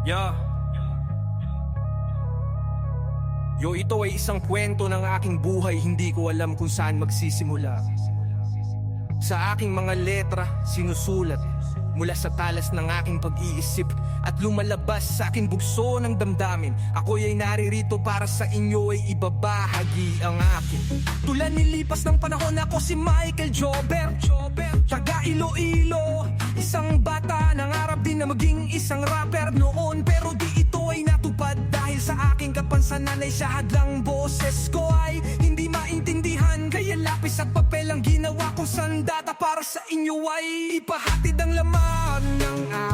Yeah. Yo, ito ay isang kwento ng aking buhay, hindi ko alam kung saan magsisimula. Sa aking mga letra, sinusulat mula sa talas ng aking pag-iisip at lumalabas sa aking bugso ng damdamin. Ako ay naririto para sa inyo ay ibabahagi ang akin. Tulad nilipas ng panahon ako si Michael Jober, taga isang rapper noon pero di ito ay natupad dahil sa aking kapansanan ay sa hadlang boses ko ay hindi maintindihan. Kaya lapis at papel ang ginawa kong sandata para sa inyo ay ipahatid ang laman ng aking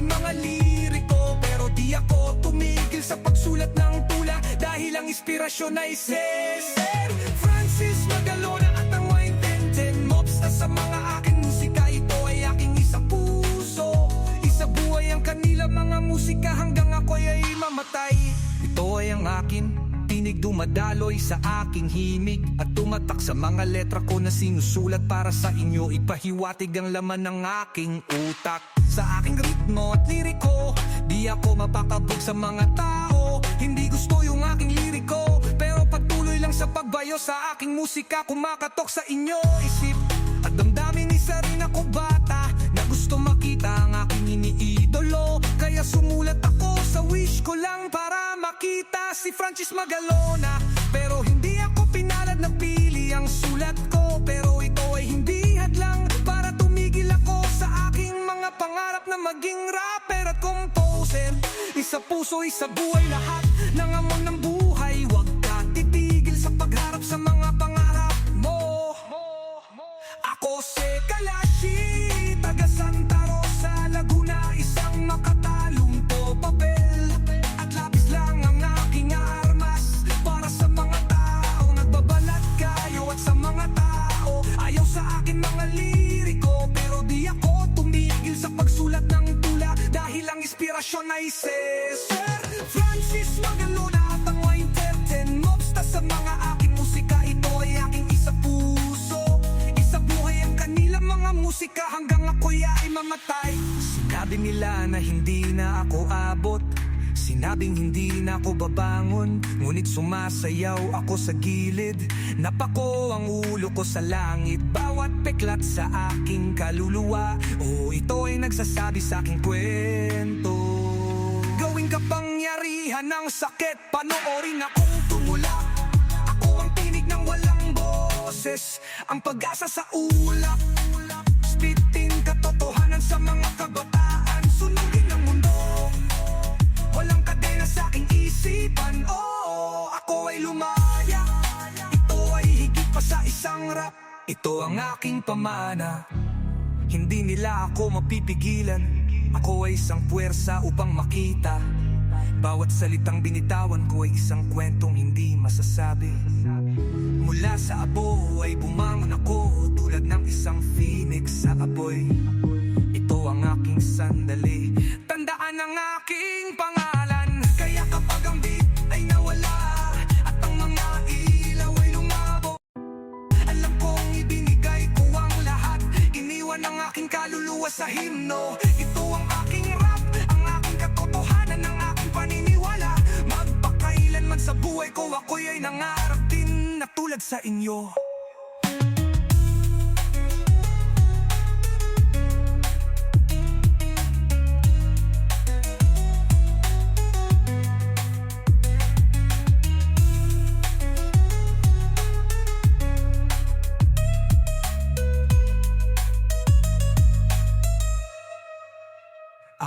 ayaw sa akin mga liriko pero di ako tumigil sa pagsulat ng tula dahil ang inspirasyon ay Sir Francis Magalona at ang Wine 1010 Mobs na sa mga aking musika ito ay aking isang puso. Isa buhay ang kanila mga musika hanggang ako ay mamatay. Ito ay ang akin Tinig dumadaloy sa aking himig At tumatak sa mga letra ko na sinusulat para sa inyo. Ipahiwatig ang laman ng aking utak. Sa aking ritmo at liriko. Di ako mapakabog sa mga tao. Hindi gusto yung aking liriko. Pero patuloy lang sa pagbayo sa aking musika. Kumakatok sa inyo isip. At damdamin isa rin ako bata Na gusto makita ang aking iniidolo. Kaya sumulat ako sa wish ko lang para makita si Francis Magalona maging rapper at composer. Isa puso, isa buhay lahat pagsulat ng tula Dahil ang inspirasyon ay si Sir Francis Magalona at ang Wine 1010 Mobsta sa mga aking musika. Ito ay aking isa puso. Isa buhay ang kanila mga musika. Hanggang ako'y ay mamatay. Sinabi nila na hindi na ako abot Sinabing hindi na ako babangon Ngunit sumasayaw ako sa gilid. Napako ang ulo ko sa langit Bawat peklat sa aking kaluluwa. O ito ay nagsasabi sa aking kwento. Gawing kapangyarihan ng sakit Panoorin akong tumula. Ako ang tinig ng walang boses Ang pag-asa sa ulap. Spitin katotohanan sa mga kabataan Ito ang aking pamana. Hindi nila ako mapipigilan. Ako ay isang puwersa upang makita. Bawat salitang binitawan ko ay isang kwentong hindi masasabi. Mula sa abo ay bumangon ako Tulad ng isang phoenix sa apoy. Ito ang aking sandali. Tandaan ang aking pangalan kaluluwa sa himno Ito ang aking rap Ang aking katotohanan Ang aking paniniwala. Magpakailanman sa buhay ko Ako'y ay nangarap din na tulad sa inyo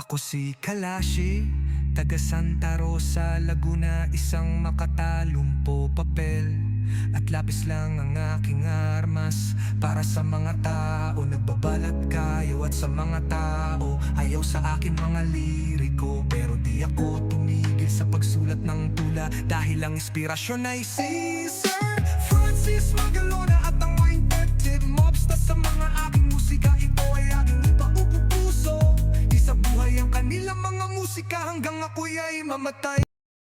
Ako si Kalashi, taga Santa Rosa, Laguna Isang makatalumpo papel. At lapis lang ang aking armas Para sa mga tao Nagbabalat kayo. At sa mga tao Ayaw sa akin mga liriko. Pero di ako tumigil sa pagsulat ng tula Dahil ang inspirasyon ay si Sir Francis Magalona